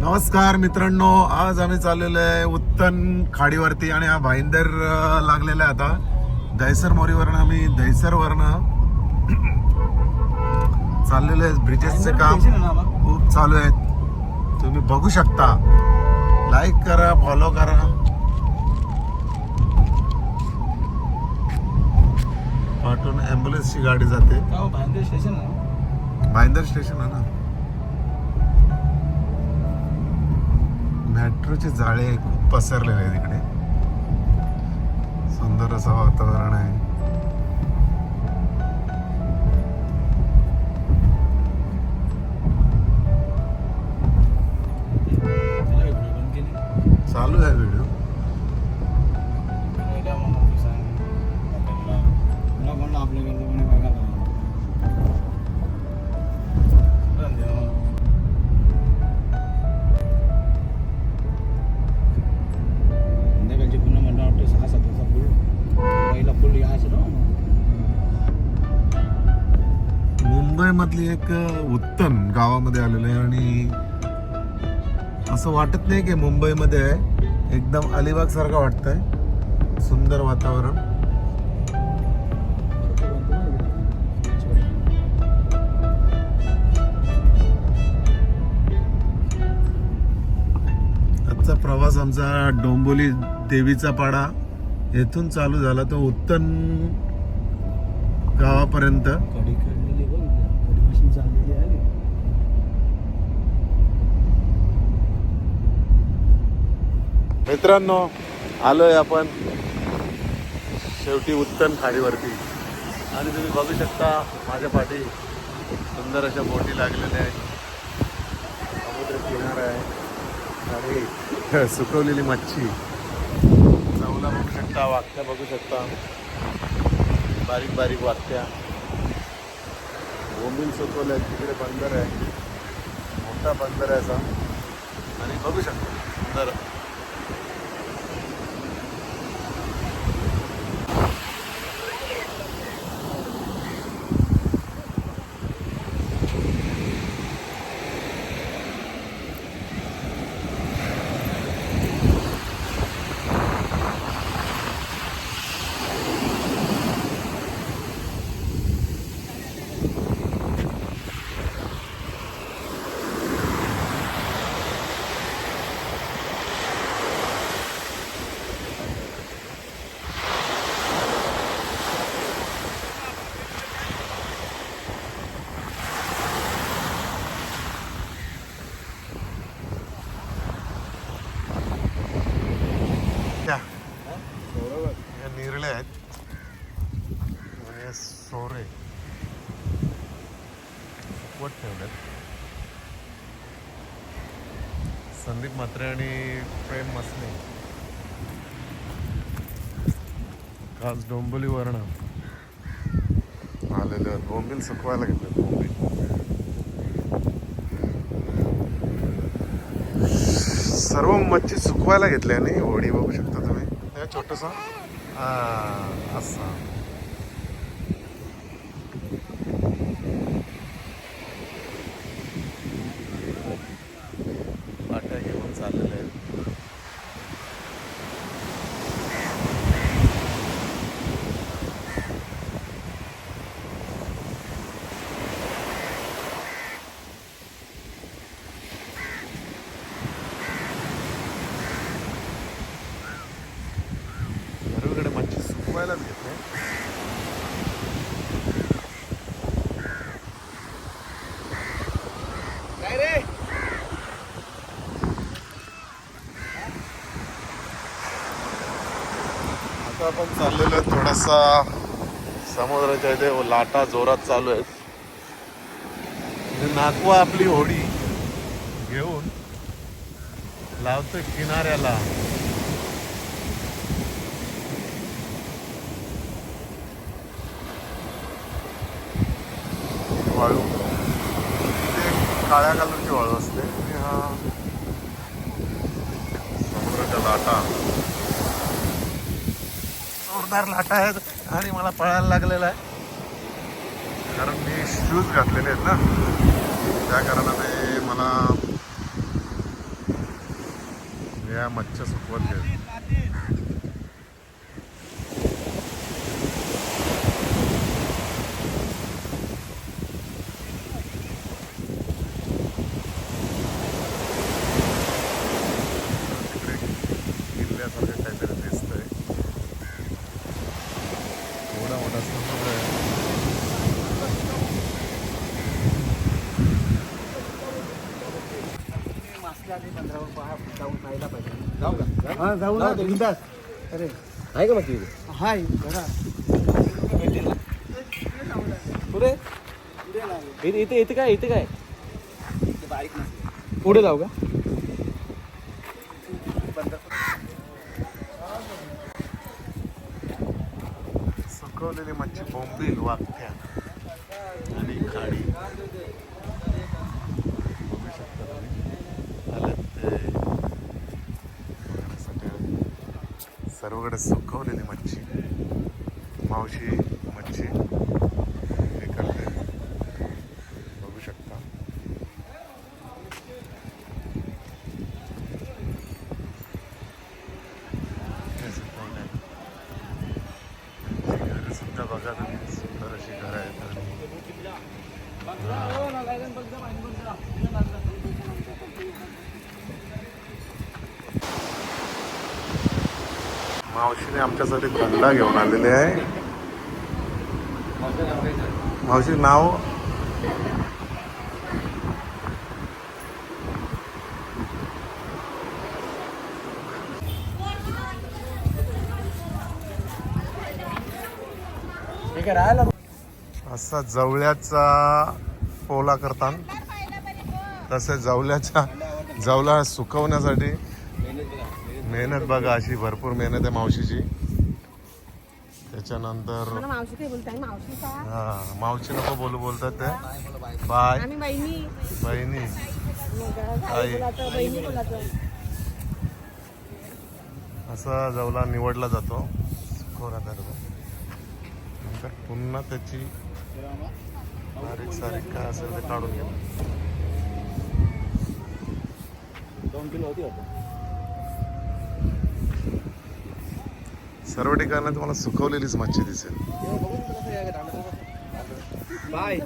नमस्कार मित्रांनो आज आम्ही चाललेलो आहे उत्तन खाडीवरती आणि हा भाईंदर लागलेला आहे आता. दहिसर मोरीवरनं आम्ही दहिसरवरनं चाललेलो आहे. ब्रिजेसचे काम खूप चालू आहेत तुम्ही बघू शकता. लाईक करा फॉलो करा. पाठून ॲम्ब्युलन्सची गाडी जाते. स्टेशन भाईंदर स्टेशन आहे ना? मेट्रोचे जाळे खूप पसरलेले आहे तिकडे सुंदर असं वातावरण आहे. मुंबईमधली एक उत्तन गावामध्ये आलेलं आहे आणि असं वाटत नाही की मुंबईमध्ये आहे एकदम अलिबाग सारखं वाटतंय. सुंदर वातावरण. आजचा प्रवास आमचा डोंबोली देवीचा पाडा येथून चालू झाला तो उत्तन गावापर्यंत कढी खेळलेली बघ कढी मशीन चाललेली आहे मित्रांनो आलोय आपण शेवटी उत्तन खाडीवरती. आणि तुम्ही बघू शकता माझ्या पाठी सुंदर अशा बोटी लागलेल्या आहेत. समुद्र किनारा आहे. आणि सुकवलेली मच्छी. चवला बघू शकता वाक्या बघू शकता. बारीक बारीक वाक्या. बोंबील सुकवल्या आहे तिकडे बंदर आहे. मोठा बंदर आहे असा. आणि बघू शकता सुंदर त्या या निरळे आहेत सोरे. वट ठेवलेत संदीप म्हात्रे आणि प्रेम मसने. आज डोंबोली वर्ण. आलेलं बोंबील सुकवायला घेतलं बोंबील सर्व मच्छी सुकवायला घेतल्या आणि होडी बघू शकता तुम्ही. हे छोटस असं पाट्या घेऊन चाललेले आहेत सर्वीकडे मच्छी सुकवायलाच घेतले काय रे आता आपण चाललेलो आहे. थोडासा समुद्राच्या इथे लाटा जोरात चालू आहेत. नाकवा आपली होडी घेऊन लावतोय किनाऱ्याला. वाळू. ते काळ्या कलरची वाळू असते. आणि हा समुद्राच्या लाटा. जोरदार लाटा आहेत आणि मला पळायला लागलेला आहे. कारण मी शूज घातलेले आहेत ना. त्या कारणाने मला या मच्छ सुकवत हा जाऊ ना बिंदास अरे आहे? का मग हाय बघा पुढे इथे इथे इथे काय इथे काय पुढे जाऊ का सुकवलेली मच्छी बोंबील वाकट्या आणि खाडी बघू शकता तुम्ही. आलं ते सगळं सर्वकडे सुकवलेली मच्छी. मावशी मच्छी हे करते बघू शकता हे सुकवलंय. घरं सुद्धा बघा तुम्ही सुंदर अशी घरं आहेत आणि मावशीने आमच्यासाठी थंडा घेऊन आलेले आहे. मावशी नाव? असा जवळ्याचा पोला करतात तसे जवल्याच्या जवला सुकवण्यासाठी मेहनत बघा अशी भरपूर मेहनत आहे मावशीची. त्याच्यानंतर हा मावशी नको बोलू बोलतात ते. बाय. बहिणी. असा जवला निवडला जातो. नंतर पुन्हा त्याची बारीक सारीक काय असेल ते काढून घ्या. दोन किलो होती सर्व ठिकाणी तुम्हाला सुकवलेलीच मच्छी दिसेल. बाय.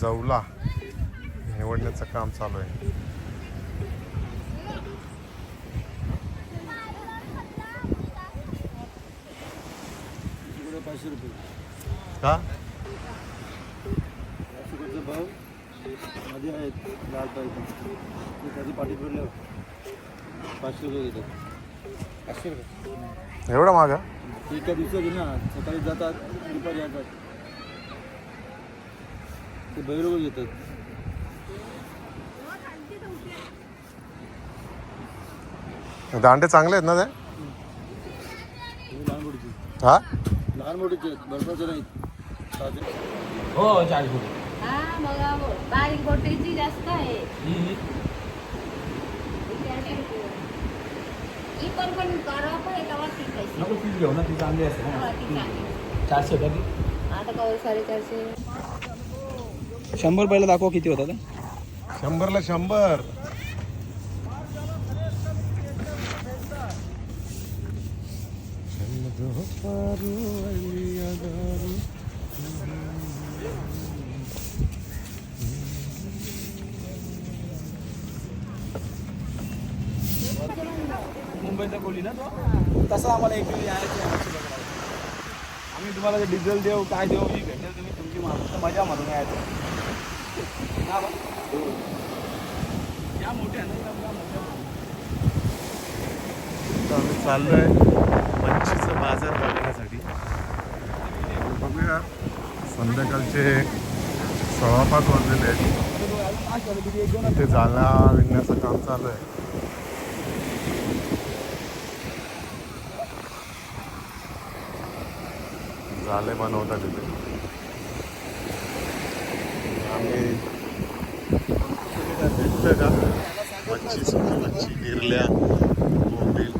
जवला निवडण्याचं काम चालू आहे. तिकडे पाचशे रुपये. का? मध्ये आहेत लाल पाहिजे ते कधी पाठी फिरल्यावर पाचशे रुपये देतात पाचशे रुपये. एवढा मागा एका दिवसाची ना सकाळी जातात दुपारी येतात. ते बैरोबर येतात. दांडे चांगले आहेत ना ते? हे लहान मोठीची हा? लहान मोठीचे आहेत बर्फाचे नाहीत. हो चाळीस हा मग बारीक बोटीची जास्त आहे. ही पण पण करा पण तेव्हा ठीक आहे नको तीच घेऊ ना ती चांगली असते हा, ना. चारशे होता ती? आता कवर साडेचारशे शंभर पहिला दाखवा किती होता ते? शंभरला शंभर. मुंबईचा कोली ना तो? तसं आम्हाला एक आहे. आम्ही तुम्हाला ते डिझेल देऊ काय देऊ ही भेटेल तुम्ही तुमची माणसं मजा मारून यायचं. हा. या मोठ्या आम्ही चाललोय मच्छीचं बाजार बघण्यासाठी. बघूया. संध्याकाळचे सव्वा पाच वाजलेले आहेत. तो जाळा विणण्याचं काम चालू आहे. झाले बनवतात तिथे. आम्ही भेटतं का मच्छी सुकी मच्छी गिरल्या बोंबील.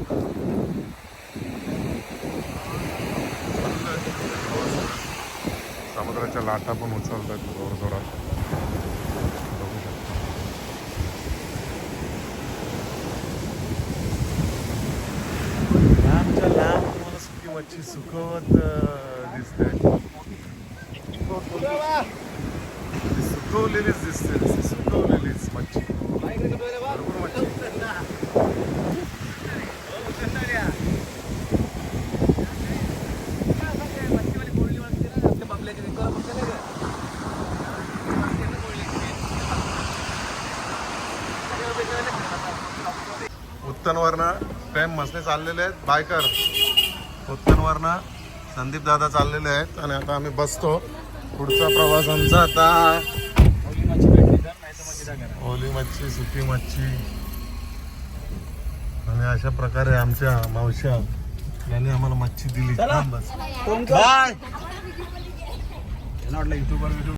समुद्राच्या लाटा पण उचलतात जोर जोरात. लांबच्या लांब तुम्हाला मच्छी सुकवत सुकवलेलीच दिसते सुकवलेलीच मच्छी भरपूर मच्छी उत्तनवरनं प्रेम मसने चाललेले आहेत. बायकर. उत्तनवरनं संदीप दादा चाललेले आहेत आणि आता आम्ही बसतो. पुढचा प्रवास आमचा आता. ओली मच्छी सुकी मच्छी. आणि अशा प्रकारे आमच्या मावश्या यांनी आम्हाला मच्छी दिली. बाय. वाटलं युट्यूबर